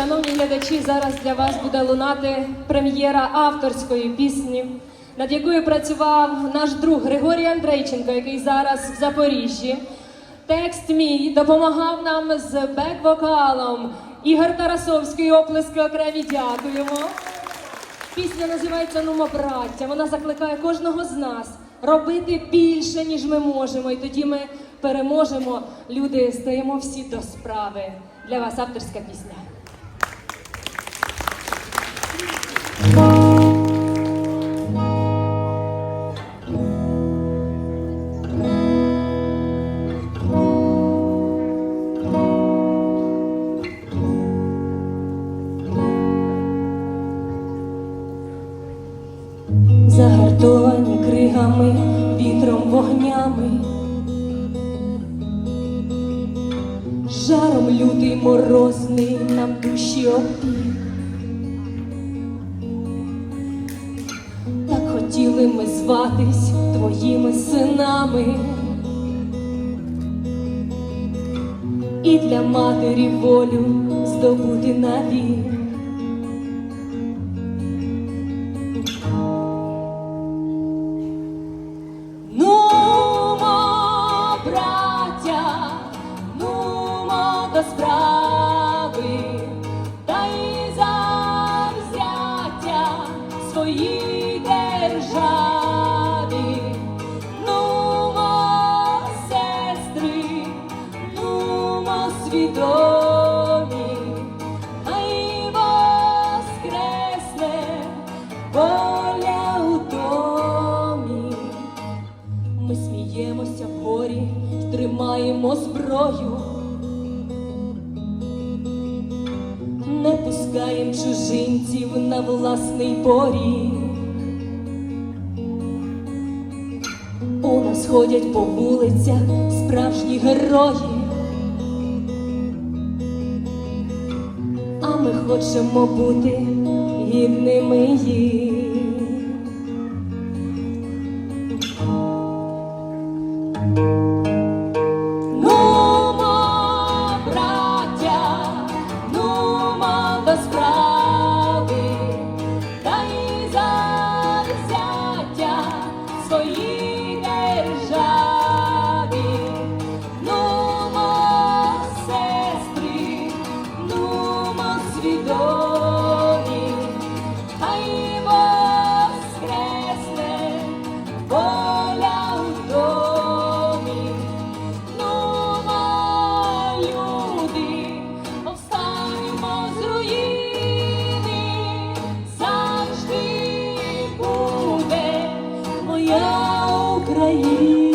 Шановні глядачі, зараз для вас буде лунати прем'єра авторської пісні, над якою працював наш друг Григорій Андрейченко, який зараз в Запоріжжі. Текст мій допомагав нам з бек-вокалом. Ігор Тарасовський, оплески окремі дякуємо. Пісня називається Нумо браття. Вона закликає кожного з нас робити більше, ніж ми можемо. І тоді ми переможемо. Люди стаємо всі до справи. Для вас авторська пісня. Загартовані кригами, вітром, вогнями, жаром лютий морозний нам душі опік. Так хотіли ми зватись твоїми синами. І для матері волю здобути навік. До справи, та й завзяття своїй державі. Нумо, сестри, нумо, свідомі, хай воскресне воля у домі. Ми сміємося в горі, тримаємо зброю, пускаєм чужинців на власний поріг. У нас ходять по вулицях справжні герої, а ми хочемо бути гідними їх. Нумо, Україна.